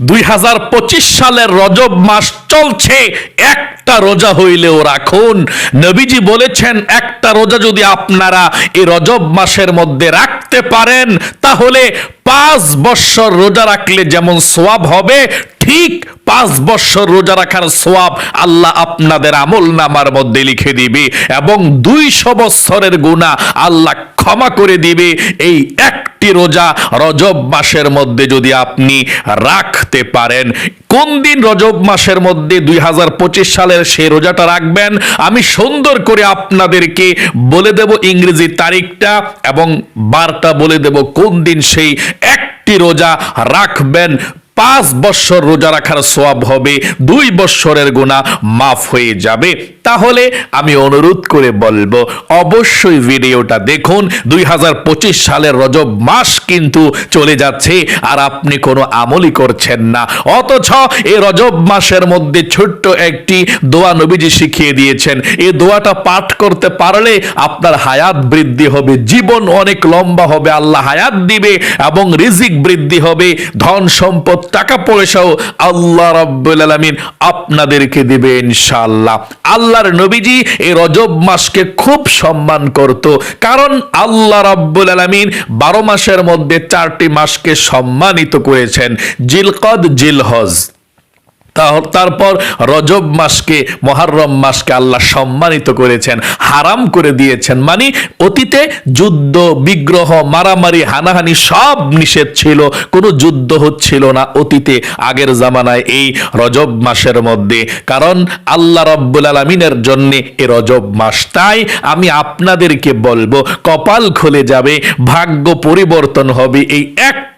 দুই হাজার পঁচিশ সালের রজব মাস চলছে। একটা রোজা হইলেও রাখুন। নবীজি বলেছেন, একটা রোজা যদি আপনারা এই রজব মাসের মধ্যে রাখতে পারেন, তাহলে পাঁচ বৎসর রোজা রাখলে যেমন সোয়াব হবে, ঠিক পাঁচ বৎসর রোজা রাখার সোয়াব আল্লাহ আপনাদের আমল নামার মধ্যে লিখে দিবে এবং দুইশো বৎসরের গুণা আল্লাহ ক্ষমা করে দিবে। এই একটি রোজা রজব মাসের মধ্যে যদি আপনি রাখতে পারেন, কোন দিন রজব মাসের মধ্যে দুই হাজার পঁচিশ সালের সেই রোজাটা রাখবেন? আমি সুন্দর করে আপনাদেরকে বলে দেব ইংরেজি তারিখটা এবং বারটা বলে দেব কোন দিন সেই একটি রোজা রাখবেন পাঁচ বৎসর রোজা রাখার সোয়াব হবে, দুই বৎসরের গুণা মাফ হয়ে যাবে। তাহলে আমি অনুরোধ করে বলব, অবশ্যই ভিডিওটা দেখুন, দুই সালের রজব মাস কিন্তু চলে যাচ্ছে, আর আপনি কোনো আমলই করছেন না। অথচ এই রজব মাসের মধ্যে ছোট্ট একটি দোয়া নবীজি শিখিয়ে দিয়েছেন এই দোয়াটা পাঠ করতে পারলে আপনার হায়াত বৃদ্ধি হবে, জীবন অনেক লম্বা হবে, আল্লাহ হায়াত দিবে এবং রিজিক বৃদ্ধি হবে, ধন সম্পদ টাকা পয়সাও আল্লাহ রাব্বুল আলামিন আপনাদেরকে দেবে ইনশাআল্লাহ। আল্লাহর নবীজি এই রজব মাসকে খুব সম্মান করত। কারণ আল্লাহ রাব্বুল আলামিন বারো মাসের মধ্যে চারটি মাসকে সম্মানিত করেছেন। জিলকদ, জিলহজ। তারপর রজব মাসকে মহারম মাসকে আল্লাহ সম্মানিত করেছেন, হারাম করে দিয়েছেন। মানে অতীতে যুদ্ধ, বিগ্রহ, মারামারি, হানাহানি সব নিষেধ ছিল, কোনো যুদ্ধ হচ্ছিল না অতীতে, আগের জামানায় এই রজব মাসের মধ্যে। কারণ আল্লাহ রব্বুল আলমিনের জন্য এ রজব মাস। তাই আমি আপনাদেরকে বলব, কপাল খুলে যাবে, ভাগ্য পরিবর্তন হবে এই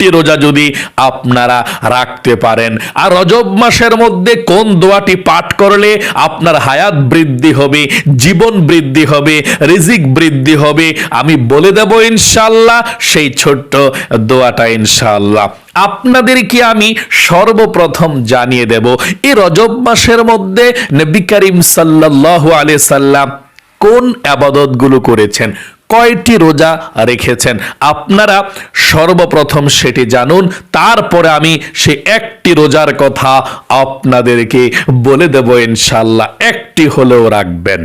একটি রোজা যদি আপনারা রাখতে পারেন। আর রজব মাসের মধ্যে কোন দোয়াটি পাঠ করলে আপনার হায়াত বৃদ্ধি হবে, জীবন বৃদ্ধি হবে, রিজিক বৃদ্ধি হবে, আমি বলে দেব ইনশাল্লাহ সেই ছোট্ট দোয়াটা ইনশাল্লাহ আপনাদেরকে আমি সর্বপ্রথম জানিয়ে দেব, এই রজব মাসের মধ্যে নবী করিম সাল্লাল্লাহু আলাইহি সাল্লাম কোন আবাদতগুলো করেছেন? কয়টি রোজা রেখেছেন? আপনারা সর্বপ্রথম সেটি জানুন, তারপরে আমি সে একটি রোজার কথা আপনাদেরকে বলে দেব ইনশাল্লাহ একটি হলেও রাখবেন।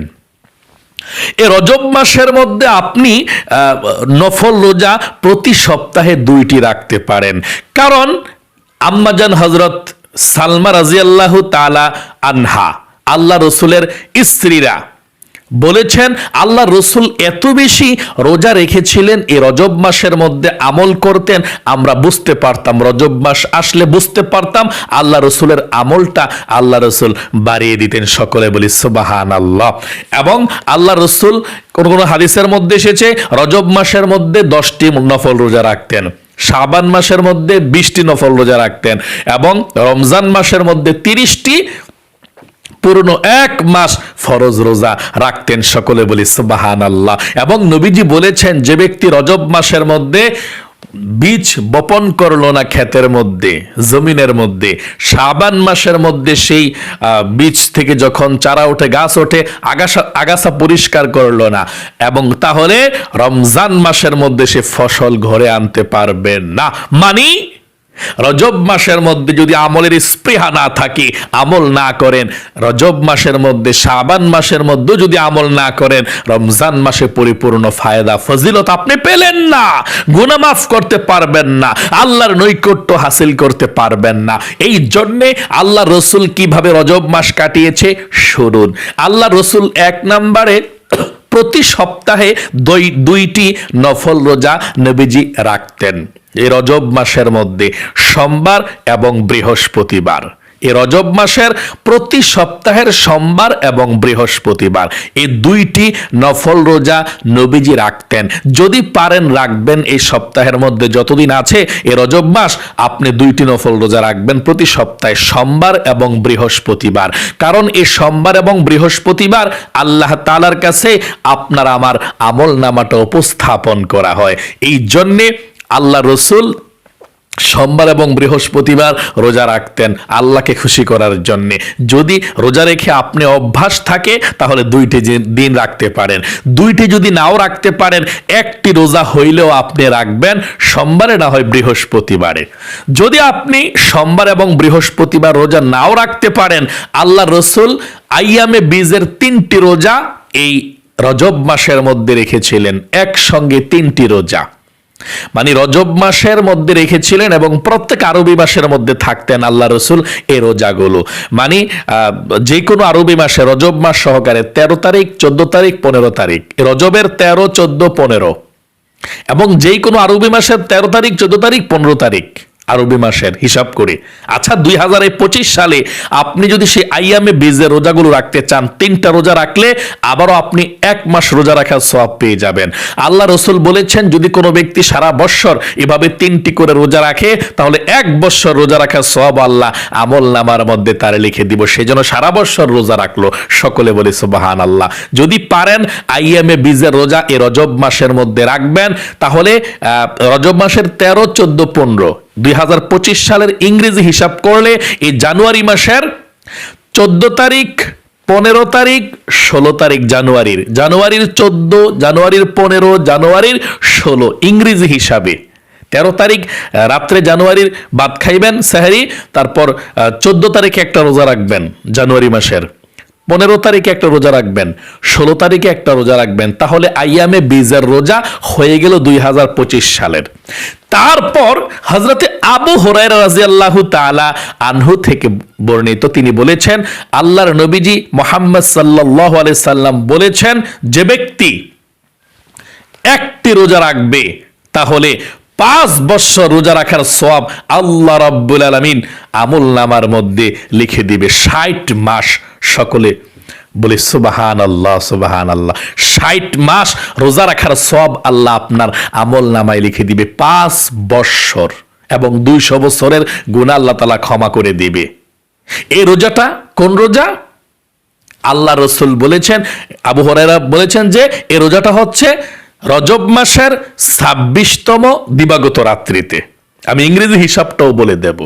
এ রজব মাসের মধ্যে আপনি নফল রোজা প্রতি সপ্তাহে দুইটি রাখতে পারেন। কারণ আম্মাজান হজরত সালমা রাজিয়াল্লাহ তালা আনহা, আল্লাহ রসুলের স্ত্রীরা বলেছেন, আল্লাহ রসুল এত বেশি রোজা রেখেছিলেন এই রজব মাসের মধ্যে আমল করতেন, আমরা বুঝতে পারতাম, রজব মাস আসলে বুঝতে পারতাম, আল্লাহ রসুলের আমলটা আল্লাহ রসুল বাড়িয়ে দিতেন সকলে বলি সুবাহান আল্লাহ এবং আল্লাহ রসুল কোন কোন হাদিসের মধ্যে এসেছে, রজব মাসের মধ্যে দশটি নফল রোজা রাখতেন, শাবান মাসের মধ্যে বিশটি নফল রোজা রাখতেন, এবং রমজান মাসের মধ্যে তিরিশটি পুরনো এক মাস ফরজ রোজা রাখতেন সকলে বলি সুবাহান আল্লাহ এবং নবীজি বলেছেন, যে ব্যক্তি রজব মাসের মধ্যে বীজ বপন করল না ক্ষেতের মধ্যে, জমিনের মধ্যে, শাবান মাসের মধ্যে সেই বীজ থেকে যখন চারা ওঠে, গাছ ওঠে, আগাছা আগাছা পরিষ্কার করল না। এবং তাহলে রমজান মাসের মধ্যে সে ফসল ঘরে আনতে পারবে না। মানি রজব মাসের মধ্যে যদি আমলের স্পৃহা না থাকে, আমল না করেন। রজব মাসের মধ্যে, শাবান মাসের মধ্যে যদি আমল না করেন, রমজান মাসে পরিপূর্ণ ফায়দা, ফজিলত আপনি পেলেন না। গুনাহ মাফ করতে পারবেন না। আল্লাহর নৈকট্য হাসিল করতে পারবেন না। এই জন্যে আল্লাহ রসুল কীভাবে রজব মাস কাটিয়েছে? শুনুন। আল্লাহ রসুল এক নম্বরে প্রতি সপ্তাহে দুই দুইটি নফল রোজা নবীজি রাখতেন। এই রজব মাসের মধ্যে সোমবার এবং বৃহস্পতিবার। এ রজব মাসের প্রতি সপ্তাহের সোমবার এবং বৃহস্পতিবার। এই দুইটি নফল রোজা নবীজি রাখতেন। যদি পারেন রাখবেন এই সপ্তাহের মধ্যে যতদিন আছে এ রজব মাস, আপনি দুইটি নফল রোজা রাখবেন প্রতি সপ্তাহে সোমবার এবং বৃহস্পতিবার। কারণ এই সোমবার এবং বৃহস্পতিবার আল্লাহ তালার কাছে আপনার আমার আমল নামাটা উপস্থাপন করা হয়। এই জন্যে আল্লাহ রসুল সোমবার এবং বৃহস্পতিবার রোজা রাখতেন আল্লাহকে খুশি করার জন্য। যদি রোজা রেখে আপনি অভ্যাস থাকে, তাহলে দুইটি দিন রাখতে পারেন। দুইটি যদি নাও রাখতে পারেন, একটি রোজা হইলেও আপনি রাখবেন, সোমবারে না হয় বৃহস্পতিবারে। যদি আপনি সোমবার এবং বৃহস্পতিবার রোজা নাও রাখতে পারেন, আল্লাহ রসুল আইয়ামে বীজের তিনটি রোজা এই রজব মাসের মধ্যে রেখেছিলেন। একসঙ্গে তিনটি রোজা। মানে রজব মাসের মধ্যে রেখেছিলেন এবং প্রত্যেক আরবি মাসের মধ্যে থাকতেন আল্লাহ রসুল এ রোজাগুলো মানে যে কোনো আরবি মাসে রজব মাস সহকারে তেরো তারিখ, চোদ্দ তারিখ, পনেরো তারিখ। রজবের তেরো, চোদ্দ, পনেরো। এবং যেই কোনো আরবি মাসের তেরো তারিখ, চোদ্দ তারিখ, পনেরো তারিখ। আরবি মাসের হিসাব করে। আচ্ছা দুই হাজার পঁচিশ সালে আপনি যদি সেই আইয়ামে বীজের রোজাগুলো রাখতে চান, তিনটা রোজা রাখলে আবারও আপনি এক মাস রোজা রাখার সব পেয়ে যাবেন। আল্লাহ রসুল বলেছেন, যদি কোনো ব্যক্তি সারা বৎসর এভাবে তিনটি করে রোজা রাখে, তাহলে এক বৎসর রোজা রাখার সব আল্লাহ আমল নামার মধ্যে তারে লিখে দিব। সেজন্য সারা বৎসর রোজা রাখল। সকলে বলে সুবাহান আল্লাহ যদি পারেন আইএমএ বীজের রোজা এ রজব মাসের মধ্যে রাখবেন, তাহলে রজব মাসের তেরো, চোদ্দ, পনেরো দুই হাজার পঁচিশ সালের ইংরেজি হিসাব করলে এই জানুয়ারি মাসের চোদ্দ তারিখ, পনেরো তারিখ, ষোলো তারিখ জানুয়ারির। জানুয়ারির চোদ্দ, জানুয়ারির পনেরো, জানুয়ারির ষোলো ইংরেজি হিসাবে। তেরো তারিখ রাত্রে জানুয়ারির বাদ খাইবেন, সাহারি, তারপর চোদ্দ তারিখে একটা রোজা রাখবেন জানুয়ারি মাসের। পনেরো তারিখে একটা রোজা রাখবেন, ষোলো তারিখে একটা রোজা রাখবেন, তাহলে আইয়ামে বীজের রোজা হয়ে গেল দুই হাজার পঁচিশ সালের। তারপর হজরতে আবু হরাই রাজি আল্লাহ তালা আনহু থেকে বর্ণিত, তিনি বলেছেন, আল্লাহর নবীজি মোহাম্মদ সাল্লাহ সাল্লাম বলেছেন, যে ব্যক্তি একটি রোজা রাখবে, তাহলে পাঁচ বছর রোজা রাখার সব আল্লাহ রব্বুল আলমিন আমুল নামার মধ্যে লিখে দিবে, ষাট মাস সকলে বলে সুবাহান আল্লাহ সুবাহান আল্লাহ ষাট মাস রোজা রাখার সব আল্লাহ আপনার আমল নামায় লিখে দিবে, পাঁচ বৎসর এবং দুইশো বছরের গুণ আল্লাহ তালা ক্ষমা করে দিবে। এই রোজাটা কোন রোজা? আল্লাহ রসুল বলেছেন, আবু হরাইরা বলেছেন যে, এই রোজাটা হচ্ছে রজব মাসের ছাব্বিশতম দিবাগত রাত্রিতে। আমি ইংরেজি হিসাবটাও বলে দেব।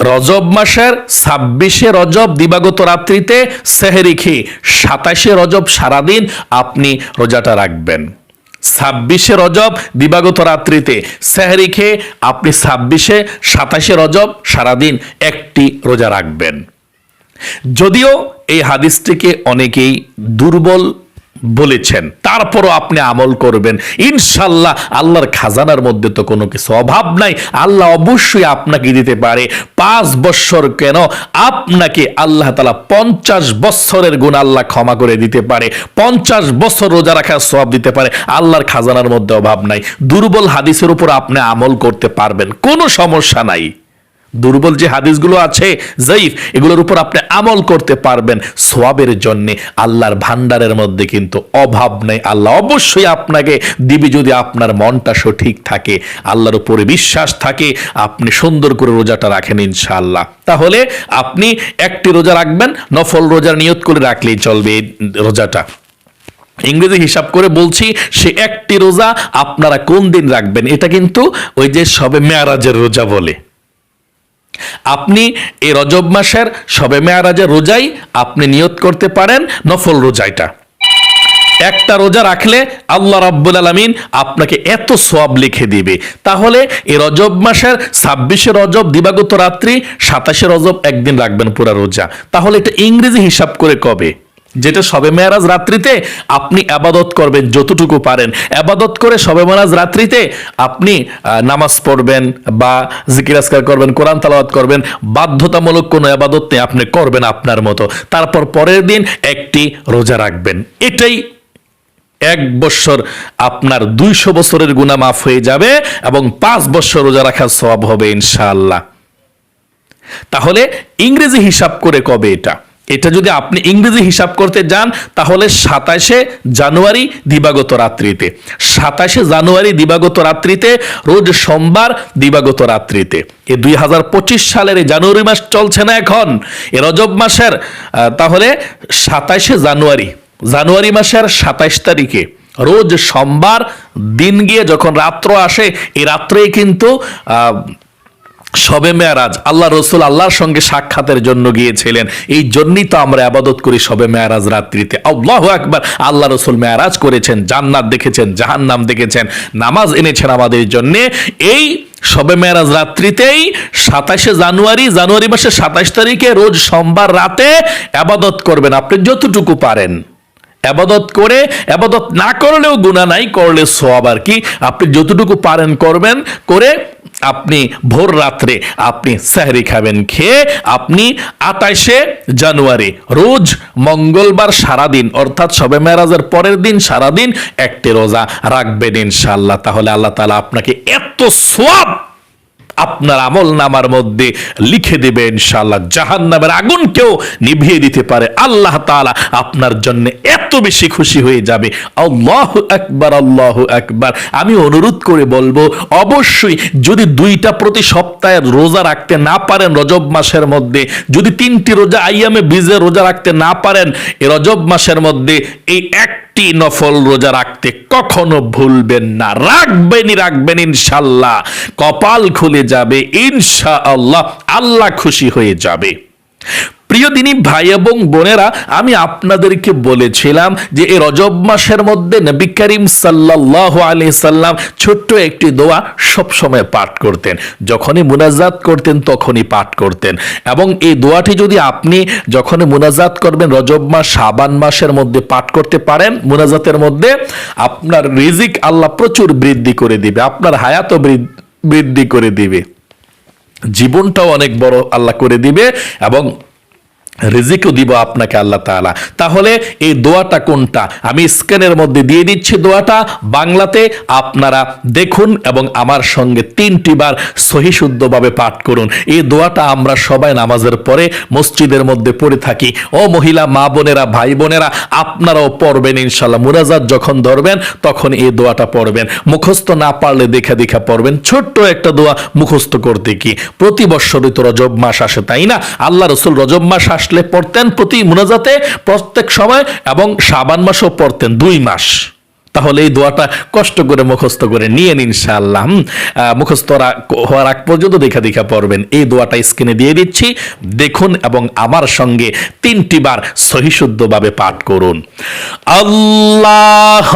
রজব মাসের ছাব্বিশে রজব, দিবাগত রাত্রিতে সেহেরি খেয়ে সাতাশে রজব সারাদিন আপনি রোজাটা রাখবেন। ছাব্বিশে রজব, দিবাগত রাত্রিতে সেহরি খেয়ে আপনি ছাব্বিশে, সাতাশে রজব সারাদিন একটি রোজা রাখবেন। যদিও এই হাদিসটিকে অনেকেই দুর্বল বলেছেন, তারপরও আপনি আমল করবেন। ইনশাল্লাহ আল্লাহর খাজানার মধ্যে তো কোনো কিছু অভাব নাই। আল্লাহ অবশ্যই আপনাকে দিতে পারে। পাঁচ বৎসর কেন আপনাকে আল্লাহ তালা পঞ্চাশ বৎসরের গুণ আল্লাহ ক্ষমা করে দিতে পারে। পঞ্চাশ বছর রোজা রাখার সব দিতে পারে। আল্লাহর খাজানার মধ্যে অভাব নাই। দুর্বল হাদিসের উপর আপনি আমল করতে পারবেন। কোনো সমস্যা নাই। দুর্বল যে হাদিসগুলো আছে জয়ীফ এগুলোর উপর আপনি আমল করতে পারবেন সোয়াবের জন্য। আল্লাহর ভান্ডারের মধ্যে কিন্তু অভাব নেই। আল্লাহ অবশ্যই আপনাকে দিবি যদি আপনার মনটা সঠিক থাকে। আল্লাহর উপরে বিশ্বাস থাকে। আপনি সুন্দর করে রোজাটা রাখেন ইনশাআল্লাহ। তাহলে আপনি একটি রোজা রাখবেন, নফল রোজার নিয়ত করে রাখলেই চলবে রোজাটা। ইংরেজি হিসাব করে বলছি, সে একটি রোজা আপনারা কোন দিন রাখবেন? এটা কিন্তু ওই যে সবে মেয়ারাজের রোজা বলে। আপনি এই রজব মাসের সবে মেয়ারাজের রোজাই আপনি নিয়ত করতে পারেন নফল রোজাইটা। একটা রোজা রাখলে আল্লাহ রাব্বুল আলমিন আপনাকে এত সব লিখে দিবে। তাহলে এই রজব মাসের ছাব্বিশে রজব, দিবাগত রাত্রি, সাতাশে রজব একদিন রাখবেন পুরা রোজা। তাহলে এটা ইংরেজি হিসাব করে কবে? যেটা সবে মেয়ারাজ রাত্রিতে আপনি আবাদত করবেন, যতটুকু পারেন। আবাদত করে সবে মেয়ারাজ রাত্রিতে আপনি নামাজ পড়বেন বা জিকির আসকার করবেন, কোরআন তালাওয়াত করবেন, বাধ্যতামূলক কোনো আবাদত নেই, আপনি করবেন আপনার মতো। তারপর পরের দিন একটি রোজা রাখবেন। এটাই এক বছর আপনার দুইশো বছরের গুণা মাফ হয়ে যাবে এবং পাঁচ বছর রোজা রাখার সব হবে ইনশাআল্লাহ। তাহলে ইংরেজি হিসাব করে কবে এটা? এটা যদি আপনি ইংরেজি হিসাব করতে যান, তাহলে সাতাশে জানুয়ারি দিবাগত রাত্রিতে। সাতাশে জানুয়ারি দিবাগত রাত্রিতে, রোজ সোমবার দিবাগত রাত্রিতে। এ দুই হাজার পঁচিশ সালের এই জানুয়ারি মাস চলছে না এখন। এ রজব মাসের তাহলে সাতাশে জানুয়ারি। জানুয়ারি মাসের সাতাইশ তারিখে। রোজ সোমবার দিন গিয়ে যখন রাত্র আসে এই রাত্রেই কিন্তু সবে মেয়ারাজ আল্লাহ রসুল আল্লাহর সঙ্গে সাক্ষাতের জন্য গিয়েছিলেন। এই জন্যই তো আমরা আবাদত করি সবে মেয়ারাজ রাত্রিতে। আল্লাহ একবার আল্লাহ রসুল মেয়ারাজ করেছেন, জান্নাত দেখেছেন, জাহান্নাম দেখেছেন, নামাজ এনেছেন আমাদের জন্য। এই সবে মেয়ারাজ রাত্রিতেই সাতাশে জানুয়ারি জানুয়ারি মাসের সাতাশ তারিখে রোজ সোমবার রাতে আবাদত করবেন। আপনি যতটুকু পারেন। আবাদত করে, আবাদত না করলেও গুণা নাই, করলে সব আর কি। আপনি যতটুকু পারেন করবেন, করে আপনি ভোর রাত্রে আপনি সাহরি খাবেন, খেয়ে আপনি আটাইশে জানুয়ারি, রোজ মঙ্গলবার সারাদিন, অর্থাৎ সবে মেরাজের পরের দিন সারাদিন একটি রোজা রাখবেন ইনশাল্লাহ তাহলে আল্লাহ তালা আপনাকে এত সোয়াব আপনার আমল নামার মধ্যে লিখে দেবে ইনশাআল্লাহ। জাহান নামের আগুন কেউ নিভিয়ে দিতে পারে। আল্লাহ তাআলা আপনার জন্য এত বেশি খুশি হয়ে যাবে। আল্লাহ একবার আল্লাহ একবার আমি অনুরোধ করে বলব, অবশ্যই যদি দুইটা প্রতি সপ্তাহে রোজা রাখতে না পারেন রজব মাসের মধ্যে, যদি তিনটি রোজা আইয়ামে বিজে রোজা রাখতে না পারেন এই রজব মাসের মধ্যে এই এক একটি নফল রোজা রাখতে কখনো ভুলবেন না। রাখবেনই, রাখবেন ইনশাল্লাহ কপাল খুলে যাবে ইনশা আল্লাহ আল্লাহ খুশি হয়ে যাবে। প্রিয় দিনী ভাই এবং বোনেরা, আমি আপনাদেরকে বলেছিলাম যে এই রজব মাসের মধ্যে নবী করিম সাল্লাহ আলি সাল্লাম ছোট্ট একটি দোয়া সবসময় পাঠ করতেন। যখনই মুনাজাত করতেন, তখনই পাঠ করতেন। এবং এই দোয়াটি যদি আপনি যখনই মুনাজাত করবেন, রজব মাস সাবান মাসের মধ্যে পাঠ করতে পারেন, মুনাজাতের মধ্যে আপনার রিজিক আল্লাহ প্রচুর বৃদ্ধি করে দিবে, আপনার হায়াতও বৃদ্ধি করে দিবে। জীবনটাও অনেক বড় আল্লাহ করে দিবে এবং রিজিকও দিব আপনাকে আল্লাহ তাআলা। তাহলে এই দোয়াটা কোনটা? আমি স্ক্যানের মধ্যে দিয়ে দিচ্ছি দোয়াটা। বাংলাতে আপনারা দেখুন এবং আমার সঙ্গে তিনটি বার সহি শুদ্ধভাবে পাঠ করুন। এই দোয়াটা আমরা সবাই নামাজের পরে মসজিদের মধ্যে পড়ে থাকি। ও মহিলা, মা বোনেরা, ভাই বোনেরা, আপনারাও পড়বেন ইনশাল্লাহ মুরাজাত যখন ধরবেন, তখন এই দোয়াটা পড়বেন। মুখস্থ না পারলে দেখা দেখা পড়বেন। ছোট্ট একটা দোয়া মুখস্থ করতে কি প্রতি বৎসরই তো রজব মাস আসে, তাই না? আল্লাহ রসুল রজব মাস আসলে পড়তেন প্রতি মুনাজাতে প্রত্যেক সময় এবং সাবান মাসও পড়তেন দুই মাস। তাহলে এই দোয়াটা কষ্ট করে মুখস্থ করে নিয়ে নিন ইনশাআল্লাহ। মুখস্থ হওয়ার আগ পর্যন্ত দেখা দেখা পড়বেন। এই দোয়াটা স্ক্রিনে দিয়ে দিচ্ছি। দেখুন এবং আমার সঙ্গে তিনটি বার সহিশুদ্ধভাবে পাঠ করুন। আল্লাহ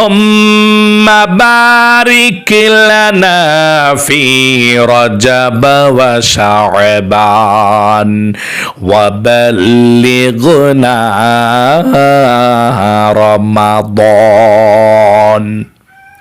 রমাদান। on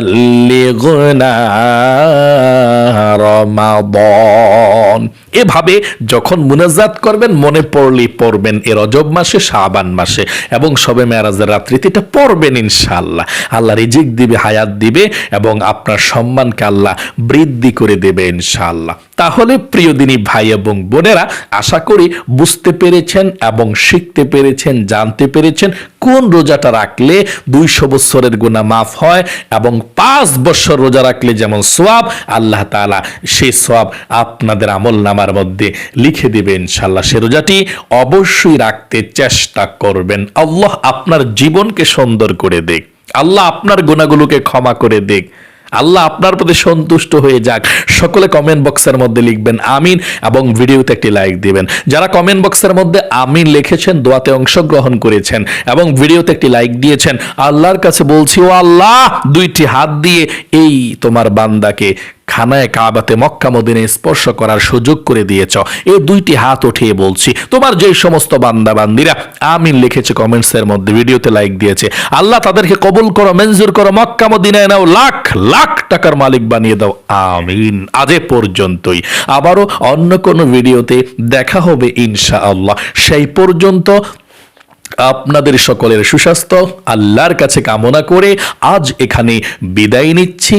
বাল্লিগনা এভাবে যখন মুনাজাত করবেন, মনে পড়লেই পড়বেন এ রজব মাসে, শাবান মাসে, এবং সবে মেয়ারাজের রাত্রিতে এটা পড়বেন ইনশাল্লাহ আল্লাহ রিজিক দিবে, হায়াত দিবে, এবং আপনার সম্মানকে আল্লাহ বৃদ্ধি করে দেবে ইনশাআল্লাহ। তাহলে প্রিয় দিনী ভাই এবং বোনেরা আশা করি বুঝতে পেরেছেন এবং শিখতে পেরেছেন, জানতে পেরেছেন কোন রোজাটা রাখলে দুইশো বছরের গুণা মাফ হয় এবং পাঁচ বছর রোজা রাখলে যেমন সোয়াব, আল্লাহ তালা সেই সোয়াব আপনাদের আমল নামার মধ্যে লিখে দেবে ইনশাল্লাহ সে রোজাটি অবশ্যই রাখতে চেষ্টা করবেন। আল্লাহ আপনার জীবনকে সুন্দর করে দেখ। আল্লাহ আপনার গুণাগুলোকে ক্ষমা করে দেখ। আল্লাহ আপনার প্রতি সন্তুষ্ট হয়ে যাক। সকলে কমেন্ট বক্সের মধ্যে লিখবেন আমিন এবং ভিডিওতে একটি লাইক দিবেন। যারা কমেন্ট বক্সের মধ্যে আমিন লিখেছেন, দোয়াতে অংশগ্রহণ করেছেন এবং ভিডিওতে একটি লাইক দিয়েছেন, আল্লাহর কাছে বলছি, ও আল্লাহ, দুইটি হাত দিয়ে এই তোমার বান্দাকে খানায় কাবাতে মক্কা মদিনে স্পর্শ করার সুযোগ করে দিয়েছ। এই দুইটি হাত উঠিয়ে বলছি, তোমার যে সমস্ত বান্দা বান্দিরা আমিন লিখেছে কমেন্টসের মধ্যে, ভিডিওতে লাইক দিয়েছে। আল্লাহ তাদেরকে কবুল করো, মঞ্জুর করো, মক্কা মদিনায় নাও, লাখ লাখ টাকার মালিক বানিয়ে দাও। আমিন, আজে পর্যন্তই। আবারও অন্য কোনো ভিডিওতে দেখা হবে ইনশা আল্লাহ সেই পর্যন্ত আপনাদের সকলের সুস্বাস্থ্য, আল্লাহর কাছে কামনা করে আজ এখানে বিদায় নিচ্ছি।